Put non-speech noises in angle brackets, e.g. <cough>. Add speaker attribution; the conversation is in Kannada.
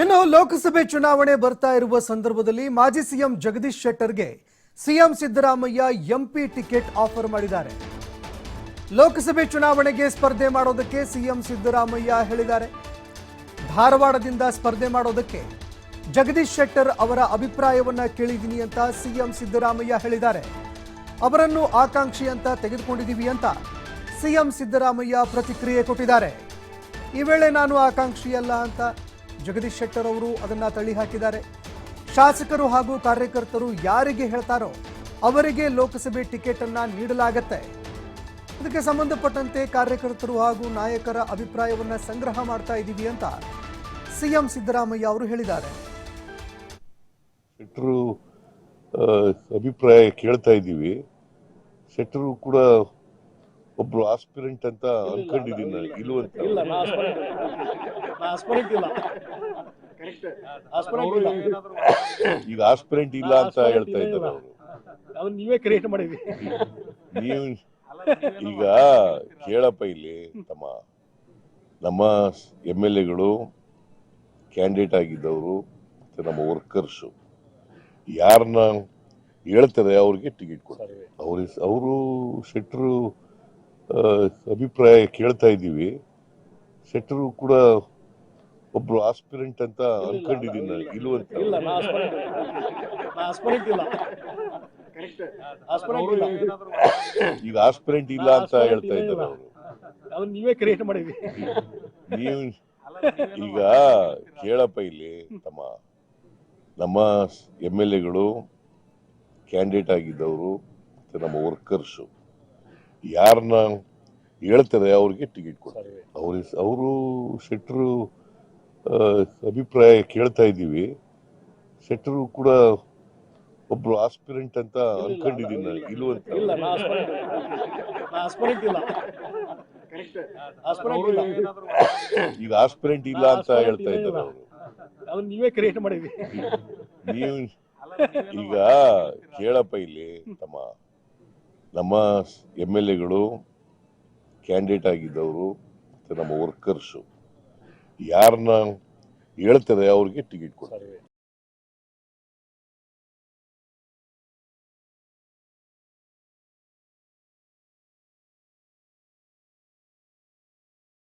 Speaker 1: ಇನ್ನು ಲೋಕಸಭೆ ಚುನಾವಣೆ ಬರ್ತಾ ಇರುವ ಸಂದರ್ಭದಲ್ಲಿ ಮಾಜಿ CM Jagadish ಶೆಟ್ಟರ್ಗೆ CM Siddaramaiah MP ticket offer ಮಾಡಿದ್ದಾರೆ. ಲೋಕಸಭೆ ಚುನಾವಣೆಗೆ ಸ್ಪರ್ಧೆ ಮಾಡೋದಕ್ಕೆ ಸಿಎಂ ಸಿದ್ದರಾಮಯ್ಯ ಹೇಳಿದ್ದಾರೆ. ಧಾರವಾಡದಿಂದ ಸ್ಪರ್ಧೆ ಮಾಡೋದಕ್ಕೆ ಜಗದೀಶ್ ಶೆಟ್ಟರ್ ಅವರ ಅಭಿಪ್ರಾಯವನ್ನ ಕೇಳಿದ್ದೀನಿ ಅಂತ ಸಿಎಂ ಸಿದ್ದರಾಮಯ್ಯ ಹೇಳಿದ್ದಾರೆ. ಅವರನ್ನು ಆಕಾಂಕ್ಷಿ ಅಂತ ತೆಗೆದುಕೊಂಡಿದ್ದೀವಿ ಅಂತ ಸಿಎಂ ಸಿದ್ದರಾಮಯ್ಯ ಪ್ರತಿಕ್ರಿಯೆ ಕೊಟ್ಟಿದ್ದಾರೆ. ಈ ವೇಳೆ ನಾನು ಆಕಾಂಕ್ಷಿ ಅಲ್ಲ ಅಂತ ಜಗದೀಶ್ ಶೆಟ್ಟರ್ ಅವರು ಅದನ್ನ ತಳ್ಳಿ ಹಾಕಿದ್ದಾರೆ ಶಾಸಕರು ಹಾಗೂ ಕಾರ್ಯಕರ್ತರು ಯಾರಿಗೆ ಹೇಳ್ತಾರೋ ಅವರಿಗೆ ಲೋಕಸಭೆ ಟಿಕೆಟ್ ಅನ್ನ ನೀಡಲಾಗತ್ತೆ. ಇದಕ್ಕೆ ಸಂಬಂಧಪಟ್ಟಂತೆ ಕಾರ್ಯಕರ್ತರು ಹಾಗೂ ನಾಯಕರ ಅಭಿಪ್ರಾಯವನ್ನ ಸಂಗ್ರಹ ಮಾಡ್ತಾ ಇದ್ದೀವಿ ಅಂತ ಸಿಎಂ ಸಿದ್ದರಾಮಯ್ಯ ಅವರು ಹೇಳಿದ್ದಾರೆ.
Speaker 2: ಶೆಟ್ಟರು ಅಭಿಪ್ರಾಯ ಕೇಳ್ತಾ ಇದ್ದೀವಿ ಶೆಟ್ಟರು ಕೂಡ ಒಬ್ರು ಆಸ್ಪಿರೆಂಟ್ ಅಂತ ಅನ್ಕೊಂಡಿದ್ದೀನಿ ನಾನು. ಇಲ್ವಂತ
Speaker 3: ಇಲ್ಲ ನಾ ಆಸ್ಪರೆಂಟ್ ನಾ ಆಸ್ಪರೆಂಟ್ ಇಲ್ಲ. ಆಸ್ಪರೆಂಟ್ ಇಲ್ಲ. <coughs>
Speaker 2: ಈಗ ಆಸ್ಪಿರೆಂಟ್ ಇಲ್ಲ ಅಂತ ಹೇಳ್ತಾ ಇದ್ದಾರೆ ಅವರು
Speaker 3: ಅದನ್ನ ನೀವೇ ಕ್ರಿಯೇಟ್ ಮಾಡಿದ್ವಿ
Speaker 2: ನೀವು ಈಗ ಕೇಳಪ್ಪ ಇಲ್ಲಿ ತಮ್ಮ. ನಮ್ಮ ಎಂ ಎಲ್ ಎಗಳು ಕ್ಯಾಂಡಿಡೇಟ್ ಆಗಿದ್ದವರು ಮತ್ತೆ ನಮ್ಮ ವರ್ಕರ್ಸು ಯಾರನ್ನ ಹೇಳ್ತಾರೆ ಅವ್ರಿಗೆ ಟಿಕೆಟ್ ಕೊಡ್ತಾರೆ ಅವ್ರ ಅವರು ಶೆಟ್ಟರು ಆ, ಅಭಿಪ್ರಾಯ ಕೇಳ್ತಾ ಇದ್ದೀವಿ. ಶೆಟ್ಟರು ಕೂಡ ಒಬ್ರು ಆಸ್ಪಿರೆಂಟ್ ಅಂತ ಅನ್ಕೊಂಡಿದ್ದೀನಿ
Speaker 3: ಇಲ್ಲ
Speaker 2: ಈಗ ಆಸ್ಪಿರೆಂಟ್ ಇಲ್ಲ ಅಂತ ಹೇಳ್ತಾ ಇದ್ದಾರೆ ಅವರು.
Speaker 3: ನೀವೇ ಕ್ರಿಯೇಟ್ ಮಾಡಿದ್ವಿ
Speaker 2: ನೀವು ಈಗ ಕೇಳಪ್ಪ ಇಲ್ಲಿ ತಮ್ಮ ನಮ್ಮ ಎಂ ಎಲ್ ಎಗಳು ಕ್ಯಾಂಡಿಡೇಟ್ ಆಗಿದ್ದವರು ಮತ್ತೆ ನಮ್ಮ ವರ್ಕರ್ಸು ಯಾರನ್ನ ಹೇಳ್ತಾರೆ ಅವ್ರಿಗೆ ಟಿಕೆಟ್ ಕೊಡ್ತಾರೆ ಅವ್ರ ಅವರು ಶೆಟ್ಟರು ಅಭಿಪ್ರಾಯ ಕೇಳ್ತಾ ಇದ್ದೀವಿ. ಶೆಟ್ಟರು ಕೂಡ ಒಬ್ರು ಆಸ್ಪಿರೆಂಟ್ ಅಂತ ಅನ್ಕೊಂಡಿದ್ದೀನಿ ನಾನು. ಇಲ್ವಂತ ಈಗ ಆಸ್ಪಿರೆಂಟ್ ಇಲ್ಲ ಅಂತ ಹೇಳ್ತಾ ಇದ್ದಾರೆ ಅವರು.
Speaker 3: ನೀವೇ ಕ್ರಿಯೇಟ್ ಮಾಡಿದ್ವಿ
Speaker 2: ನೀವು ಈಗ ಕೇಳಪ್ಪ ಇಲ್ಲಿ ತಮ್ಮ. ನಮ್ಮ ಎಂ ಎಲ್ ಎಗಳು ಕ್ಯಾಂಡಿಡೇಟ್ ಆಗಿದ್ದವರು ಮತ್ತು ನಮ್ಮ ವರ್ಕರ್ಸು ಯಾರನ್ನ ಹೇಳ್ತಾರೆ ಅವ್ರಿಗೆ ಟಿಕೆಟ್ ಕೊಡ್ತಾರೆ